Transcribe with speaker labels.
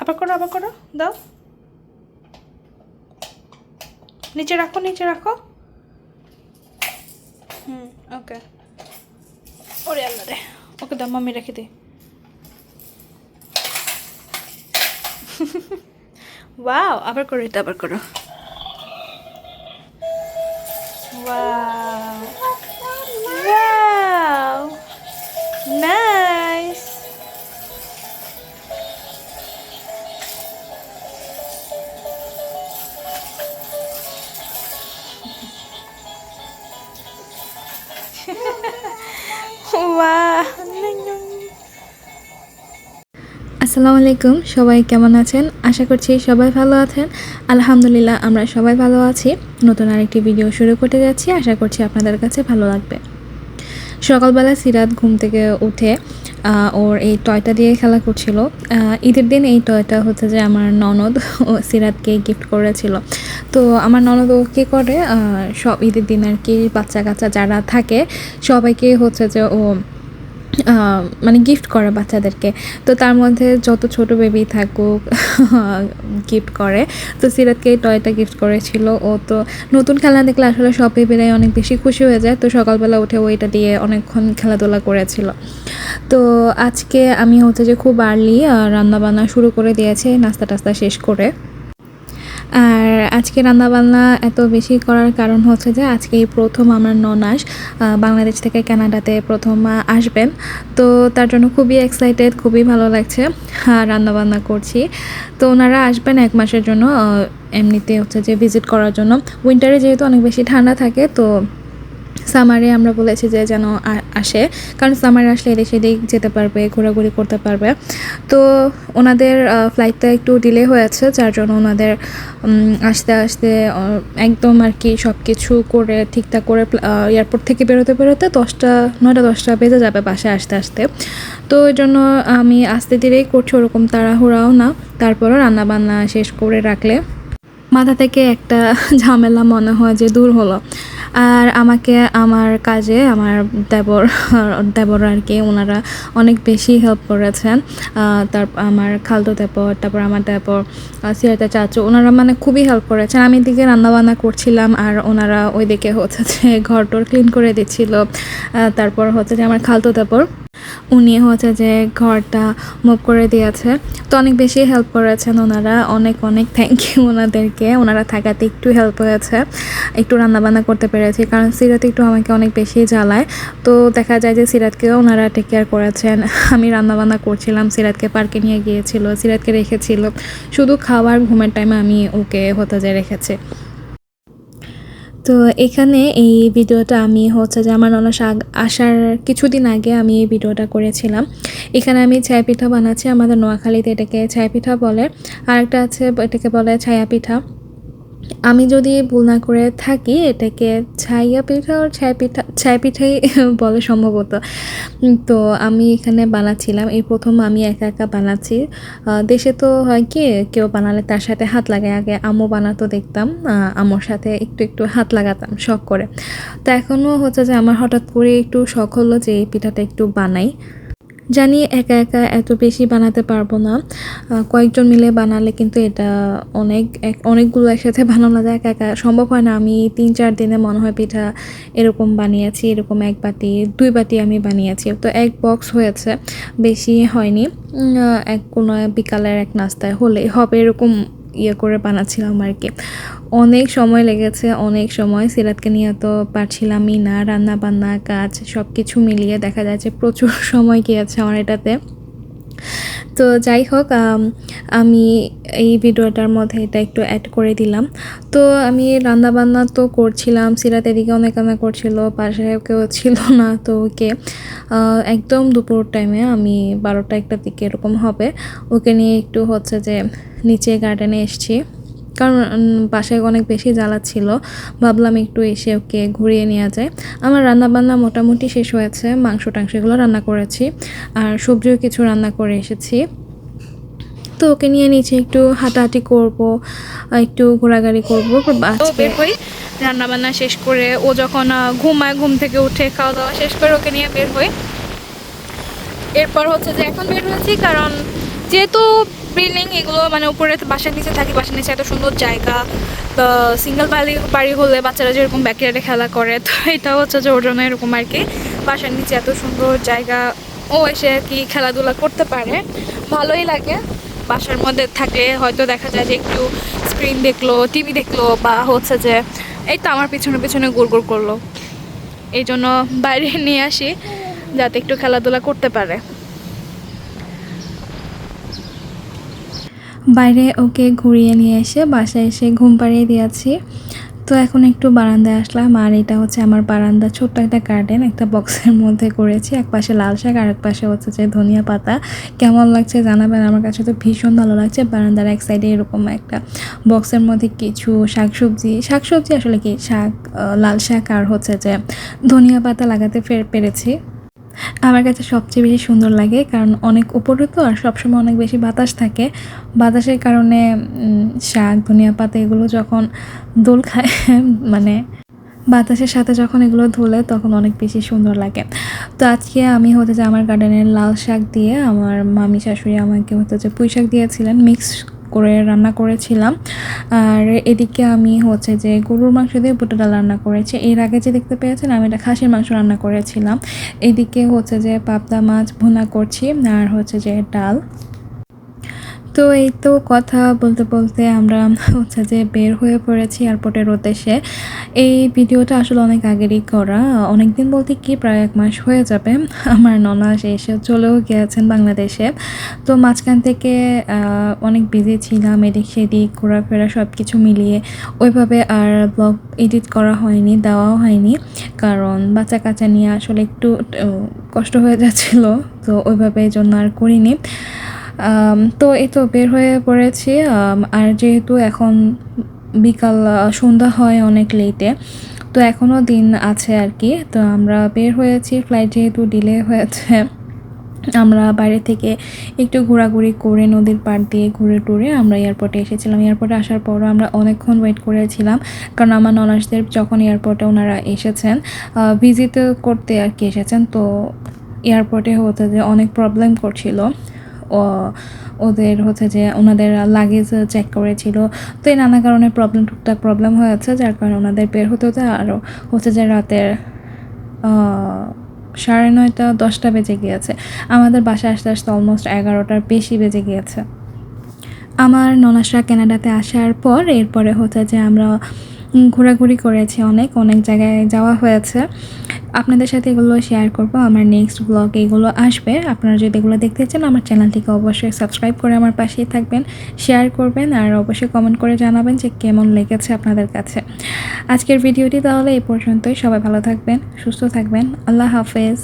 Speaker 1: আবার করো আবার করো, দাও। নিচে রাখো নিচে রাখো। হুম, ওকে। ওরে আল্লাহ রে, ওকে দাও মাম্মি রেখে দিই ওয়াও, আবার করো, এটা আবার করো। ওয়াও।
Speaker 2: আসসালামু আলাইকুম, সবাই কেমন আছেন? আশা করছি সবাই ভালো আছেন। আলহামদুলিল্লাহ, আমরা সবাই ভালো আছি। নতুন আরেকটি ভিডিও শুরু করতে যাচ্ছি। আশা করছি আপনাদের কাছে ভালো লাগবে। সকালবেলা সিরাত ঘুম থেকে উঠে ওর এই টয়টা দিয়ে খেলা করছিল। ঈদের দিন এই টয়টা হচ্ছে যে আমার ননদ ও সিরাতকে গিফট করেছিল। তো আমার ননদ ও কী করে? সব ঈদের দিন আর কি বাচ্চা কাচ্চা যারা থাকে, সবাইকে হচ্ছে যে ও মানে গিফট করে বাচ্চাদেরকে। তো তার মধ্যে যত ছোট বেবি থাকুক গিফট করে। তো সিরাতকে টয়টা গিফট করেছিল ও। তো নতুন খেলা দেখলে আসলে সব বেবিরাই অনেক বেশি খুশি হয়ে যায়। তো সকালবেলা উঠে ও এটা দিয়ে অনেকক্ষণ খেলাধুলা করেছিল। তো আজকে আমি হচ্ছে যে খুব আর্লি রান্নাবান্না শুরু করে দিয়েছি নাস্তা টাস্তা শেষ করে। আর আজকে রান্নাবান্না এত বেশি করার কারণ হচ্ছে যে আজকে এই প্রথম আমার ননাস বাংলাদেশ থেকে কানাডাতে প্রথম আসবেন। তো তার জন্য খুবই এক্সাইটেড খুবই ভালো লাগছে রান্নাবান্না করছি। তো ওনারা আসবেন এক মাসের জন্য এমনিতে হচ্ছে যে ভিজিট করার জন্য। উইন্টারে যেহেতু অনেক বেশি ঠান্ডা থাকে, তো সামারে আমরা বলেছি যে যেন আসে। কারণ সামারে আসলে এদিক সেদিক যেতে পারবে, ঘোরাঘুরি করতে পারবে। তো ওনাদের ফ্লাইটটা একটু ডিলে হয়েছে, যার জন্য ওনাদের আসতে আসতে একদম আর কি সব কিছু করে, ঠিকঠাক করে এয়ারপোর্ট থেকে বেরোতে বেরোতে দশটা, নয়টা, দশটা বেজে যাবে বাসায় আসতে আসতে। তো ওই জন্য আমি আস্তে ধীরেই করছি, ওরকম তাড়াহুড়াও না। তারপরও রান্নাবান্না শেষ করে রাখলে মাথা থেকে একটা ঝামেলা মনে হয় যে দূর হলো। আর আমাকে, আমার কাজে, আমার দেবর দেবর আর কি, ওনারা অনেক বেশি হেল্প করেছেন। তার, আমার খালতো দেবর, তারপর আমার দেবর সিরাতে চাচু, ওনারা মানে খুবই হেল্প করেছেন। আমি এদিকে রান্নাবান্না করছিলাম আর ওনারা ওইদিকে হচ্ছে যে ঘর টর ক্লিন করে দিচ্ছিল। তারপর হচ্ছে যে আমার খালতো দেবর উনি হচ্ছে যে ঘরটা মুভ করে দিয়েছে। তো অনেক বেশি হেল্প করেছেন ওনারা। অনেক অনেক থ্যাংক ইউ ওনাদেরকে। ওনারা থাকাতে একটু হেল্প হয়েছে। একটু রান্নাবান্না করতে পেরেছি। কারণ সিরাত একটু আমাকে অনেক বেশি জ্বালায়। তো দেখা যায় যে সিরাতকেও ওনারা টেক কেয়ার করেছেন। আমি রান্নাবান্না করছিলাম, সিরাতকে পার্কে নিয়ে গিয়েছিল, সিরাতকে রেখেছিল। শুধু খাওয়ার ঘুমের টাইমে আমি ওকে হতে যে রেখেছি। তো এখানে এই ভিডিওটা আমি হচ্ছে যে আমার অনস আসার কিছুদিন আগে আমি এই ভিডিওটা করেছিলাম। এখানে আমি ছায়া পিঠা বানাচ্ছি। আমাদের নোয়াখালীতে এটাকে ছায়া পিঠা বলে। আরেকটা আছে, এটাকে বলে ছায়া পিঠা। আমি যদি ভুল না করে থাকি এটাকে ছাইয়া পিঠা আর ছায়া পিঠা ছায়া পিঠাই বলে সম্ভবত। তো আমি এখানে বানাচ্ছিলাম এই প্রথম আমি একা একা বানাচ্ছি। দেশে তো হয় কি কেউ বানালে তার সাথে হাত লাগায়। আগে আম্মু বানাতো দেখতাম আহ, আম্মুর সাথে একটু একটু হাত লাগাতাম শখ করে। তো এখনও হচ্ছে যে আমার হঠাৎ করে একটু শখ হলো যে এই পিঠাটা একটু বানাই। জানি একা একা এত বেশি বানাতে পারব না। কয়েকজন মিলে বানালে কিন্তু এটা অনেক, এক- অনেকগুলো একসাথে বানানো যায়, একা একা সম্ভব হয় না। আমি তিন, চার দিনে মনে হয় পিঠা এরকম বানিয়েছি, এরকম এক বাটি, দুই বাটি আমি বানিয়েছি। তো এক বক্স হয়েছে, বেশি হয়নি। এক কোনো বিকালের এক নাস্তায় হলে হবে, এরকম ইয়ে করে বানাচ্ছিলাম আর কি। অনেক সময় লেগেছে, অনেক সময়। সিরাতকে নিয়ে তো পারছিলামই না রান্না বান্না কাজ সব কিছু মিলিয়ে দেখা যাচ্ছে প্রচুর সময় গিয়েছে আমার এটাতে। তো যাই হোক, আমি এই ভিডিওটার মধ্যে এটা একটু অ্যাড করে দিলাম। তো আমি রান্না বান্না তো করছিলাম, সিরাত এদিকে অনেক রান্না করছিল, পাশে কেউ ছিল না তো ওকে একদম দুপুর টাইমে আমি বারোটা একটা দিকে এরকম হবে। ওকে নিয়ে একটু হচ্ছে যে নিচে গার্ডেনে এসছি। কারণ বাসায় অনেক বেশি জ্বালা ছিল। ভাবলাম একটু এসে ওকে ঘুরিয়ে নেওয়া যায়। আমার রান্না বান্না মোটামুটি শেষ হয়েছে। মাংস টাংস এগুলো রান্না করেছি। আর সবজিও কিছু রান্না করে এসেছি। তো ওকে নিয়ে নিচে একটু হাঁটাহাঁটি করব একটু ঘোরাঘুরি করব।
Speaker 1: বের হই রান্না বান্না শেষ করে ও যখন ঘুমায় ঘুম থেকে উঠে খাওয়া দাওয়া শেষ করে ওকে নিয়ে বের হই। এরপর হচ্ছে যে এখন বের হয়েছি কারণ যেহেতু বিল্ডিং এগুলো মানে উপরে বাসার নিচে থাকি, বাসার নিচে এত সুন্দর জায়গা। সিঙ্গেল বাড়ি বাড়ি হলে বাচ্চারা যেরকম ব্যাকয়ার্ডে খেলা করে, তো এটা হচ্ছে যে ওর জন্য এরকম আর কি। বাসার নিচে এত সুন্দর জায়গা, ও এসে আর কি খেলাধুলা করতে পারে। ভালোই লাগে। বাসার মধ্যে থাকলে হয়তো দেখা যায় যে একটু স্ক্রিন দেখল টিভি দেখল, বা হচ্ছে যে এই তো আমার পিছনে পিছনে গুড় গুড় করল। এই জন্য বাইরে নিয়ে আসি, যাতে একটু খেলাধুলা করতে পারে।
Speaker 2: বাইরে ওকে ঘুরিয়ে নিয়ে এসে বাসায় এসে ঘুম পাড়িয়ে দিয়েছি। তো এখন একটু বারান্দায় আসলাম, আর এটা হচ্ছে আমার বারান্দা, ছোট্ট একটা গার্ডেন একটা বক্সের মধ্যে করেছি। এক পাশে লাল শাক আর এক পাশে হচ্ছে যে ধনিয়া পাতা। কেমন লাগছে জানাবেন, আমার কাছে তো ভীষণ ভালো লাগছে। বারান্দার এক সাইডে এরকম একটা বক্সের মধ্যে কিছু শাকসবজি। শাকসবজি আসলে কি? শাক লাল শাক আর হচ্ছে যে ধনিয়া পাতা লাগাতে ফের, পেরেছি। আমার কাছে সবচেয়ে বেশি সুন্দর লাগে কারণ অনেক উপরে তো আর সবসময় অনেক বেশি বাতাস থাকে। বাতাসের কারণে শাক, ধনিয়া পাতা এগুলো যখন দোল খায় মানে বাতাসের সাথে যখন এগুলো ধুলে তখন অনেক বেশি সুন্দর লাগে। তো আজকে আমি হতে যে আমার গার্ডেনের লাল শাক দিয়ে আমার মামি শাশুড়ি আমাকে হতে যে পুঁই শাক দিয়েছিলেন মিক্স করে রান্না করেছিলাম। আর এদিকে আমি হচ্ছে যে গরুর মাংস দিয়ে বুটা ডাল রান্না করেছি। এর আগে যে দেখতে পেয়েছেন, আমি এটা খাসির মাংস রান্না করেছিলাম। এদিকে হচ্ছে যে পাবদা মাছ ভুনা করছি, আর হচ্ছে যে ডাল। তো এই তো কথা বলতে বলতে আমরা হচ্ছে যে বের হয়ে পড়েছি এয়ারপোর্টের উদ্দেশ্যে। এই ভিডিওটা আসলে অনেক আগেরই করা। অনেক দিন বলতে কি, প্রায় এক মাস হয়ে যাবে। আমার ননাস এসে চলেও গিয়েছেন বাংলাদেশে। তো মাঝখান থেকে অনেক বিজি ছিলাম, এদিক সেদিক ঘোরাফেরা সব কিছু মিলিয়ে। ওইভাবে আর ব্লগ এডিট করা হয়নি, দেওয়াও হয়নি। কারণ বাচ্চা কাচ্চা নিয়ে আসলে একটু কষ্ট হয়ে যাচ্ছিল। তো ওইভাবে এই জন্য আর করিনি। তো এই তো বের হয়ে পড়েছি আর যেহেতু এখন বিকাল সন্ধ্যা হয় অনেক লেটে তো এখনও দিন আছে আর কি। তো আমরা বের হয়েছি ফ্লাইট যেহেতু ডিলে হয়েছে, আমরা বাইরে থেকে একটু ঘোরাঘুরি করে নদীর পাড় দিয়ে ঘুরে টুরে আমরা এয়ারপোর্টে এসেছিলাম। এয়ারপোর্টে আসার পরও আমরা অনেকক্ষণ ওয়েট করেছিলাম, কারণ আমার নলাসদের যখন এয়ারপোর্টে ওনারা এসেছেন ভিজিট করতে আর কি এসেছেন, তো এয়ারপোর্টে হতে যে অনেক প্রবলেম করছিল। ওদের হচ্ছে যে ওনাদের লাগেজ চেক করেছিল। তো এই নানা কারণে প্রবলেম টুকটাক প্রবলেম হয়ে হয়েছে, যার কারণে ওনাদের বের হতে হতে আরও হচ্ছে যে রাতের সাড়ে নয়টা, দশটা বেজে গিয়েছে। আমাদের বাসায় আসতে আসতে অলমোস্ট এগারোটার বেশি বেজে গিয়েছে। আমার ননাসরা কানাডাতে আসার পর, এরপরে হচ্ছে যে আমরা ঘোরাঘুরি করেছি অনেক অনেক জায়গায় যাওয়া হয়েছে। আপনাদের সাথে এগুলো শেয়ার করব, আমার নেক্সট ব্লগ এগুলো আসবে। আপনারা যদি এগুলো দেখতে চান, আমার চ্যানেলটিকে অবশ্যই সাবস্ক্রাইব করে আমার পাশেই থাকবেন শেয়ার করবেন, আর অবশ্যই কমেন্ট করে জানাবেন যে কেমন লেগেছে আপনাদের কাছে। আজকের ভিডিওটি তাহলে এই পর্যন্তই, সবাই ভালো থাকবেন, সুস্থ থাকবেন, আল্লাহ হাফেজ।